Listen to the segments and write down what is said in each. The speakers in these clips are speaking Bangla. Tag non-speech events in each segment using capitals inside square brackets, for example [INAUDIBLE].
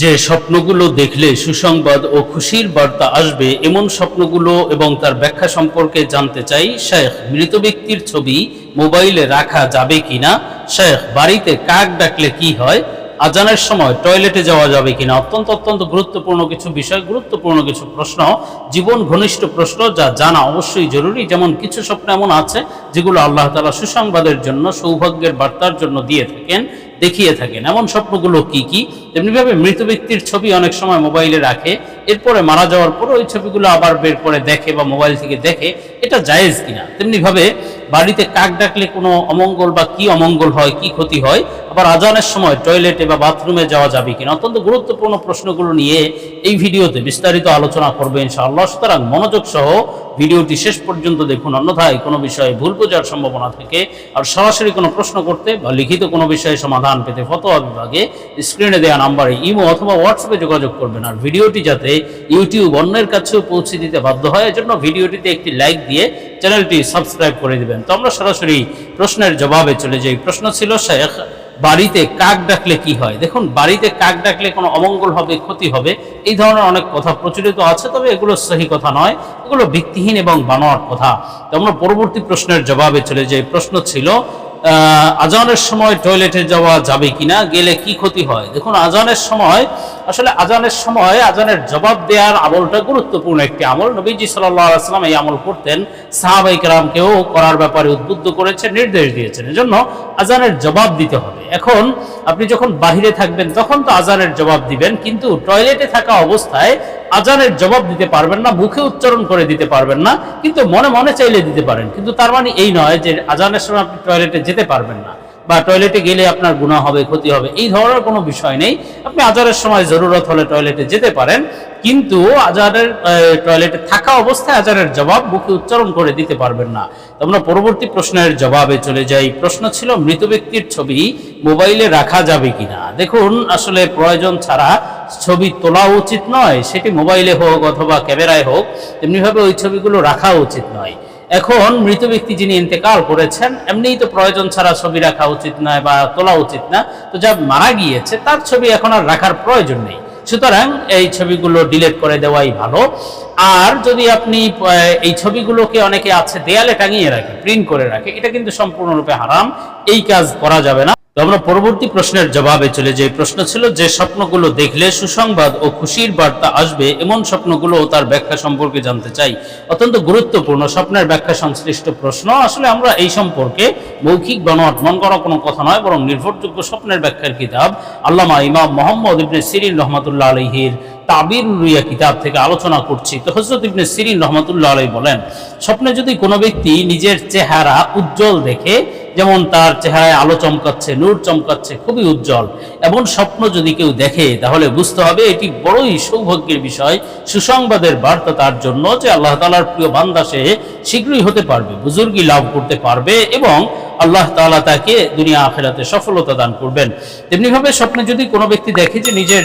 যে স্বপ্নগুলো দেখলে সুসংবাদ ও খুশির বার্তা আসবে, এমন স্বপ্নগুলো এবং তার ব্যাখ্যা সম্পর্কে জানতে চাই, শেখ, মৃত ব্যক্তির ছবি মোবাইলে রাখা যাবে কিনা? শেখ, বাড়িতে কাক ডাকলে কি হয়? আজানের সময় টয়লেটে যাওয়া যাবে কিনা? অত্যন্ত অত্যন্ত গুরুত্বপূর্ণ কিছু বিষয়, গুরুত্বপূর্ণ কিছু প্রশ্ন, জীবন ঘনিষ্ঠ প্রশ্ন যা জানা অবশ্যই জরুরি, যেমন কিছু স্বপ্ন এমন আছে যেগুলো আল্লাহ তালা সুসংবাদের জন্য, সৌভাগ্যের বার্তার জন্য দিয়ে থাকেন, দেখিয়ে থাকেন। এমন স্বপ্নগুলো কি কি? তেমনিভাবে মৃত ব্যক্তির ছবি অনেক সময় মোবাইলে রাখে, এরপরে মারা যাওয়ার পর ওই ছবিগুলো আবার বের করে দেখে বা মোবাইল থেকে দেখে, এটা জায়েজ কিনা? তেমনিভাবে বাড়িতে কাক ডাকলে কোনো অমঙ্গল বা কি অমঙ্গল হয়, কি ক্ষতি হয়, আবার আজানের সময় টয়লেটে বা বাথরুমে যাওয়া যাবে কিনা? অত্যন্ত গুরুত্বপূর্ণ প্রশ্নগুলো নিয়ে এই ভিডিওতে বিস্তারিত আলোচনা করবে ইনশাআল্লাহ। সুতরাং মনোযোগ সহ ভিডিওটি শেষ পর্যন্ত দেখুন, অন্যথায় কোনো বিষয়ে ভুল বোঝার সম্ভাবনা থাকে। আর সরাসরি কোনো প্রশ্ন করতে বা লিখিত কোনো বিষয়ে সমাধান পেতে ফতোয়া বিভাগে স্ক্রিনে দেওয়া নাম্বারে ইমো অথবা হোয়াটসঅ্যাপে যোগাযোগ করবেন। আর ভিডিওটি যাতে ইউটিউব অন্যের কাছেও পৌঁছে দিতে বাধ্য হয়, এজন্য ভিডিওটিতে একটি লাইক দিয়ে চ্যানেলটি সাবস্ক্রাইব করে দিবেন। তো আমরা সরাসরি প্রশ্নের জবাবে চলে যাই। প্রশ্ন ছিল শেখ বাড়িতে কাক ডাকলে কি হয়? দেখুন, বাড়িতে কাক ডাকলে কোনো অমঙ্গল হবে, ক্ষতি হবে, এই ধরনের অনেক কথা প্রচলিত আছে, তবে এগুলো সহি কথা নয়। এগুলো ভিত্তিহীন এবং বানোয়ার কথা। তো আমরা পরবর্তী প্রশ্নের জবাবে চলে যাই। প্রশ্ন ছিল আজানের সময় টয়লেটে যাওয়া যাবে কিনা, গেলে কি ক্ষতি হয়? দেখুন, আজানের সময়, আসলে আজানের সময় আজানের জবাব দেওয়ার আমলটা গুরুত্বপূর্ণ একটি আমল। নবীজি সাল্লাম এই আমল করতেন। সাহাবাই কেরামকেও করার ব্যাপারে উদ্বুদ্ধ করেছেন, নির্দেশ দিয়েছেন। এজন্য আজানের জবাব দিতে হবে। এখন আপনি যখন বাহিরে থাকবেন, তখন তো আজানের জবাব দিবেন, কিন্তু টয়লেটে থাকা অবস্থায় আজানের জবাব দিতে পারবেন না, মুখে উচ্চারণ করে দিতে পারবেন না, কিন্তু মনে মনে চাইলে দিতে পারেন। কিন্তু তার মানে এই নয় যে আজানের সময় আপনি টয়লেটে যেতে পারবেন না বা টয়লেটে গেলে আপনার গুণা হবে, ক্ষতি হবে, এই ধরনের কোনো বিষয় নেই। আপনি আজারের সময় জরুরত হলে টয়লেটে যেতে পারেন, কিন্তু আজারের টয়লেটে থাকা অবস্থায় আজারের জবাব মুখে উচ্চারণ করে দিতে পারবেন না। আমরা পরবর্তী প্রশ্নের জবাবে চলে যাই। প্রশ্ন ছিল, মৃত ব্যক্তির ছবি মোবাইলে রাখা যাবে কিনা? দেখুন, আসলে প্রয়োজন ছাড়া ছবি তোলা উচিত নয়, সেটি মোবাইলে হোক অথবা ক্যামেরায় হোক, তেমনিভাবে ওই ছবিগুলো রাখা উচিত নয়। এখন মৃত ব্যক্তি যিনি ইন্তেকাল করেছেন, এমনিই তো প্রয়োজন ছাড়া ছবি রাখা উচিত নয় বা তোলা উচিত না, তো যা মারা গিয়েছে তার ছবি এখন আর রাখার প্রয়োজন নেই। সুতরাং এই ছবিগুলো ডিলেট করে দেওয়াই ভালো। আর যদি আপনি এই ছবিগুলোকে অনেকে আছে দেয়ালে টাঙিয়ে রাখে প্রিন্ট করে রাখে, এটা কিন্তু সম্পূর্ণরূপে হারাম। এই কাজ করা যাবে না। তো আমরা পরবর্তী প্রশ্নের জবাবে চলে যে প্রশ্ন ছিল, যে স্বপ্নগুলো দেখলে সুসংবাদ ও খুশির বার্তা আসবে, এমন স্বপ্নগুলো তার ব্যাখ্যা সম্পর্কে জানতে চাই। অত্যন্ত গুরুত্বপূর্ণ স্বপ্নের ব্যাখ্যা সংশ্লিষ্ট প্রশ্ন। আসলে আমরা এই সম্পর্কে মৌখিক বানোয়াট মন করা কোনো কথা নয়, বরং নির্ভরযোগ্য স্বপ্নের ব্যাখ্যার কিতাব আল্লামা ইমাম মোহাম্মদ ইবনে সিরিন রহমতুল্লাহ আলহির তাবির রুইয়া কিতাব থেকে আলোচনা করছি। তো হজরত ইবনে সিরিন রহমতুল্লাহ আলাই বলেন, স্বপ্নে যদি কোনো ব্যক্তি নিজের চেহারা উজ্জ্বল দেখে যেমন তার চেহারায় আলো চমকাচ্ছে, নূর চমকাচ্ছে, খুবই উজ্জ্বল। এমন স্বপ্ন যদি কেউ দেখে, তাহলে বুঝতে হবে এটি বড়ই সৌভাগ্যের বিষয়, সুসংবাদের বার্তা তার জন্য যে আল্লাহ তালার প্রিয় বান্দা সে শীঘ্রই হতে পারবে বুজুর্গি লাভ করতে পারবে এবং আল্লাহ তালা তাকে দুনিয়া আখেরাতে সফলতা দান করবেন। তেমনিভাবে স্বপ্নে যদি কোনো ব্যক্তি দেখে যে নিজের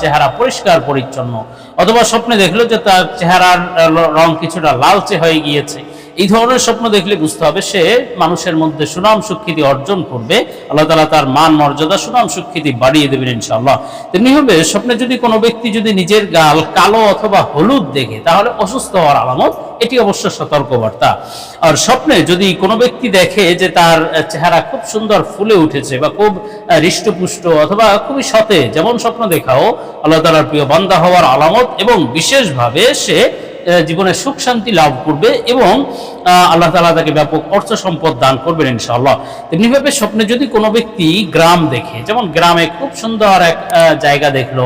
চেহারা পরিষ্কার, পরিচ্ছন্ন, অথবা স্বপ্নে দেখল যে তার চেহারার রং কিছুটা লালচে হয়ে গিয়েছে এই ধরনের স্বপ্ন দেখলে বুঝতে হবে সে মানুষের মধ্যে সুনাম সুখ্যাতি অর্জন করবে। আল্লাহ তালা তার মান মর্যাদা, সুনাম সুখ্যাতি বাড়িয়ে দেবেন ইনশাআল্লাহ। তেমনি হবে স্বপ্নে যদি কোনো ব্যক্তি যদি নিজের গাল কালো অথবা হলুদ দেখে, তাহলে অসুস্থ হওয়ার আলামত, এটি অবশ্য সতর্কবার্তা। আর স্বপ্নে যদি কোনো ব্যক্তি দেখে যে তার চেহারা খুব সুন্দর ফুলে উঠেছে বা খুব হৃষ্টপুষ্ট অথবা খুবই সতে যেমন স্বপ্ন দেখাও, আল্লাহ তালার প্রিয় বান্দা হওয়ার আলামত এবং বিশেষভাবে সে জীবনে সুখ শান্তি লাভ করবে এবং আল্লাহ তালা তাকে ব্যাপক অর্থ সম্পদ দান করবেন ইনশাআল্লাহ। তেমনিভাবে স্বপ্নে যদি কোনো ব্যক্তি গ্রাম দেখে, যেমন গ্রামে খুব সুন্দর এক জায়গা দেখল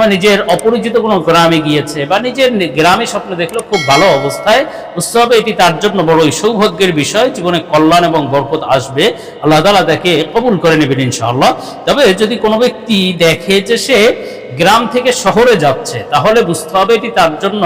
বা নিজের অপরিচিত কোনো গ্রামে গিয়েছে বা নিজের গ্রামে স্বপ্ন দেখল খুব ভালো অবস্থায়, বুঝতে হবে এটি তার জন্য বড়ই সৌভাগ্যের বিষয়, জীবনে কল্যাণ এবং বরকত আসবে, আল্লাহ তালা তাকে কবুল করে নেবেন ইনশাআল্লাহ। তবে যদি কোনো ব্যক্তি দেখে যে সে গ্রাম থেকে শহরে যাচ্ছে, তাহলে বুঝতে হবে এটি তার জন্য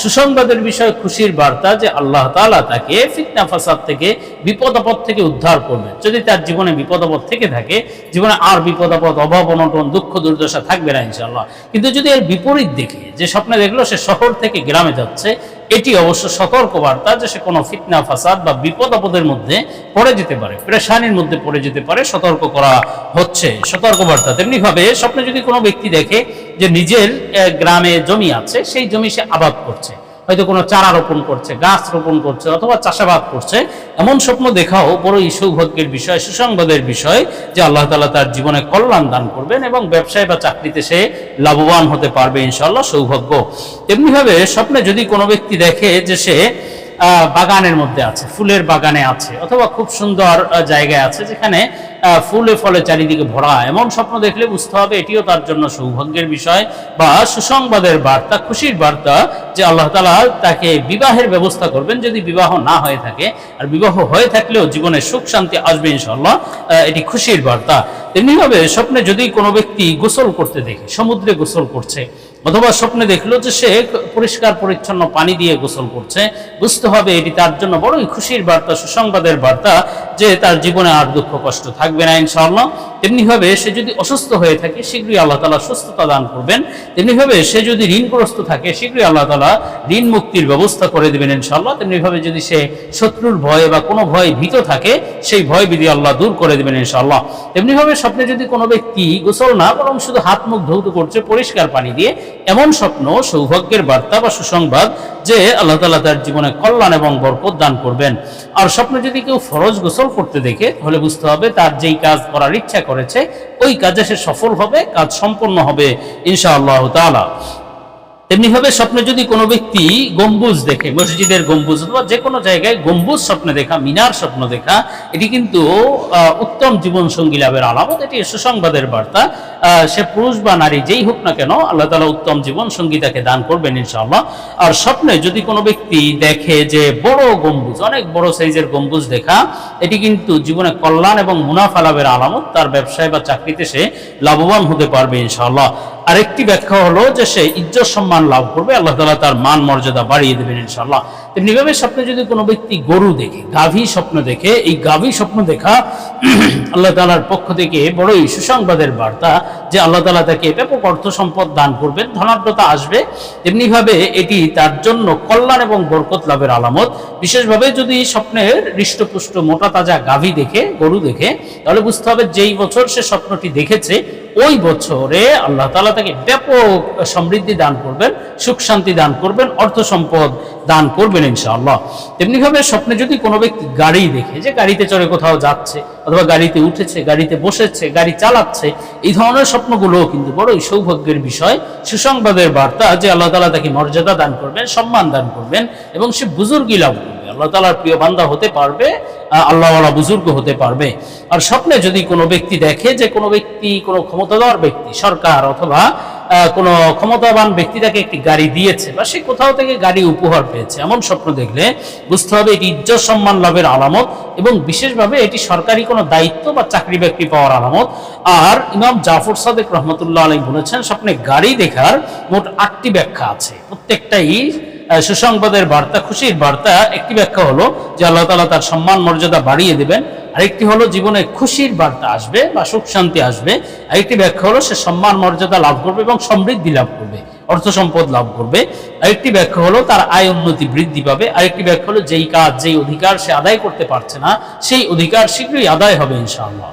সুসংবাদের বিষয়ে খুশির বার্তা যে আল্লাহ তালা তাকে ফিতনা ফাসাদ থেকে, বিপদাপদ থেকে উদ্ধার করবে যদি তার জীবনে বিপদাপদ থেকে থাকে, জীবনে আর বিপদাপদ, অভাব, অনটন, দুঃখ, দুর্দশা থাকবে না ইনশাল্লাহ কিন্তু যদি এর বিপরীত দেখে, যে স্বপ্নে দেখল সে শহর থেকে গ্রামে যাচ্ছে এটি অবশ্য সতর্ক বার্তা যে সে কোনো ফিতনা, ফাসাদ বা বিপদ আপদের মধ্যে পড়ে যেতে পারে, প্রেশানির মধ্যে পড়ে যেতে পারে, সতর্ক করা হচ্ছে। সতর্ক বার্তা তেমনি ভাবে স্বপ্নে যদি কোনো ব্যক্তি দেখে যে নিজের গ্রামে জমি আছে, সেই জমি সে আবাদ করছে হয়তো কোনো চারা রোপণ করছে, গাছ রোপণ করছে অথবা চাষাবাদ করছে। এমন স্বপ্ন দেখাও বড়ই সৌভাগ্যের বিষয়, সুসংবাদের বিষয় যে আল্লাহ তালা তার জীবনে কল্যাণ দান করবেন এবং ব্যবসায় বা চাকরিতে সে লাভবান হতে পারবে ইনশাল্লাহ সৌভাগ্য। তেমনিভাবে স্বপ্নে যদি কোনো ব্যক্তি দেখে যে সে বাগানের মধ্যে আছে, ফুলের বাগানে আছে, অথবা খুব সুন্দর জায়গায় আছে, যেখানে ফুলে ফলে চারিদিকে ভরা, এমন স্বপ্ন দেখলে বুঝতে হবে এটিও তার জন্য সৌভাগ্যের বিষয় বা সুসংবাদের বার্তা, খুশির বার্তা যে আল্লাহ তালা তাকে বিবাহের ব্যবস্থা করবেন যদি বিবাহ না হয়ে থাকে, আর বিবাহ হয়ে থাকলেও জীবনে সুখ, শান্তি আসবে ইনশাল্লাহ এটি খুশির বার্তা। তেমনিভাবে স্বপ্নে যদি কোনো ব্যক্তি গোসল করতে দেখে, সমুদ্রে গোসল করছে অথবা স্বপ্নে দেখল যে সে পরিষ্কার পরিচ্ছন্ন পানি দিয়ে গোসল করছে, বুঝতে হবে এটি তার জন্য বড়ই খুশির বার্তা, সুসংবাদের বার্তা যে তার জীবনে আর দুঃখ কষ্ট থাকবে না ইনশাআল্লাহ। তেমনিভাবে সে যদি অসুস্থ হয়ে থাকে, শীঘ্রই আল্লাহ তালা সুস্থতা দান করবেন। তেমনিভাবে সে যদি ঋণগ্রস্ত থাকে, শীঘ্রই আল্লাহ তালা ঋণ মুক্তির ব্যবস্থা করে দেবেন ইনশাআল্লাহ। তেমনিভাবে যদি সে শত্রুর ভয়ে বা কোনো ভয়ে ভীত থাকে, সেই ভয় বিধি আল্লাহ দূর করে দেবেন ইনশাআল্লাহ। তেমনিভাবে স্বপ্নে যদি কোনো ব্যক্তি গোসল না বরং শুধু হাত মুখ ধৌত করছে, পরিষ্কার পানি দিয়ে এমন স্বপ্ন, সৌভাগ্যের বার্তা বা সুসংবাদ যে আল্লাহ তালা তার জীবনে কল্যাণ এবং বরকত দান করবেন। আর স্বপ্ন যদি কেউ ফরজ গোসল করতে দেখে, তাহলে বুঝতে হবে তার যেই কাজ করার ইচ্ছা করেছে, ওই কাজে সে সফল হবে, কাজ সম্পন্ন হবে ইনশা আল্লাহ তাআলা। তেমনিভাবে স্বপ্নে যদি কোনো ব্যক্তি গম্বুজ দেখে, মসজিদের গম্বুজ অথবা যে কোনো জায়গায় গম্বুজ স্বপ্নে দেখা, মিনার স্বপ্ন দেখা, এটি কিন্তু উত্তম জীবন সঙ্গী লাভের আলামত, এটি সুসংবাদের বার্তা। সে পুরুষ বা নারী যেই হোক না কেন, আল্লাহ তালা উত্তম জীবন সঙ্গী তাকে দান করবেন ইনশাআল্লাহ। আর স্বপ্নে যদি কোনো ব্যক্তি দেখে যে বড় গম্বুজ, অনেক বড় সাইজের গম্বুজ দেখা, এটি কিন্তু জীবনে কল্যাণ এবং মুনাফা লাভের আলামত, তার ব্যবসায় বা চাকরিতে সে লাভবান হতে পারবে ইনশাআল্লাহ। আরেকটি ব্যাখ্যা হলো যে সে ইজ্জত সম্মান লাভ করবে, আল্লাহ তালা তার মান মর্যাদা বাড়িয়ে দেবেন ইনশাল্লাহ তেমনিভাবে স্বপ্নে যদি কোনো ব্যক্তি গরু দেখে, গাভী স্বপ্ন দেখে, এই গাভী স্বপ্ন দেখা [CLEARS THROAT] আল্লাহ তালার পক্ষ থেকে বড়ই সুসংবাদের বার্তা যে আল্লাহ তালা তাকে ব্যাপক অর্থ সম্পদ দান করবেন, ধনাঢ্যতা আসবে। তেমনিভাবে এটি তার জন্য কল্যাণ এবং বরকত লাভের আলামত। বিশেষভাবে যদি স্বপ্নের হৃষ্টপুষ্ট মোটা তাজা গাভী দেখে, গরু দেখে, তাহলে বুঝতে হবে যেই বছর সে স্বপ্নটি দেখেছে ওই বছরে আল্লাহ তালা তাকে ব্যাপক সমৃদ্ধি দান করবেন, সুখ শান্তি দান করবেন, অর্থ সম্পদ দান করবেন ইনশাআল্লাহ। তেমনিভাবে স্বপ্নে যদি কোনো ব্যক্তি গাড়ি দেখে, যে গাড়িতে চড়ে কোথাও যাচ্ছে, অথবা গাড়িতে উঠেছে, গাড়িতে বসেছে, গাড়ি চালাচ্ছে, এই ধরনের স্বপ্নগুলো কিন্তু বড়ই সৌভাগ্যের বিষয়। সুসংবাদের বার্তা যে আল্লাহ তালা তাকে মর্যাদা দান করবেন, সম্মান দান করবেন, এবং সে বুজুর্গি লাভ করবে। আল্লাহ তালার প্রিয় বান্দা হতে পারবে আল্লাহওয়ালা বুজুর্গ হতে পারবে। আর স্বপ্নে যদি কোনো ব্যক্তি দেখে যে কোনো ব্যক্তি, কোনো ক্ষমতাধর ব্যক্তি, সরকার অথবা কোনো ক্ষমতাবান ব্যক্তি তাকে একটি গাড়ি দিয়েছে বা সে কোথাও থেকে গাড়ি উপহার পেয়েছে, এমন স্বপ্ন দেখলে বুঝতে হবে এটি ইজ্জত সম্মান লাভের আলামত এবং বিশেষভাবে এটি সরকারি কোনো দায়িত্ব বা চাকরি বাকরি পাওয়ার আলামত। আর ইমাম জাফর সাদেক রহমতুল্লাহ আলী বলেছেন, স্বপ্নে গাড়ি দেখার মোট আটটি ব্যাখ্যা আছে। প্রত্যেকটাই সুসংবাদের বার্তা, খুশির বার্তা, একটি ব্যাখ্যা হলো যে আল্লাহ তালা তার সম্মান মর্যাদা বাড়িয়ে দেবেন। আরেকটি হলো জীবনে খুশির বার্তা আসবে বা সুখ শান্তি আসবে। আরেকটি ব্যাখ্যা হলো সে সম্মান মর্যাদা লাভ করবে এবং সমৃদ্ধি লাভ করবে, অর্থ সম্পদ লাভ করবে। আরেকটি ব্যাখ্যা হলো তার আয় উন্নতি বৃদ্ধি পাবে। আরেকটি ব্যাখ্যা হলো যেই কাজ, যেই অধিকার সে আদায় করতে পারছে না, সেই অধিকার শীঘ্রই আদায় হবে ইনশাআল্লাহ।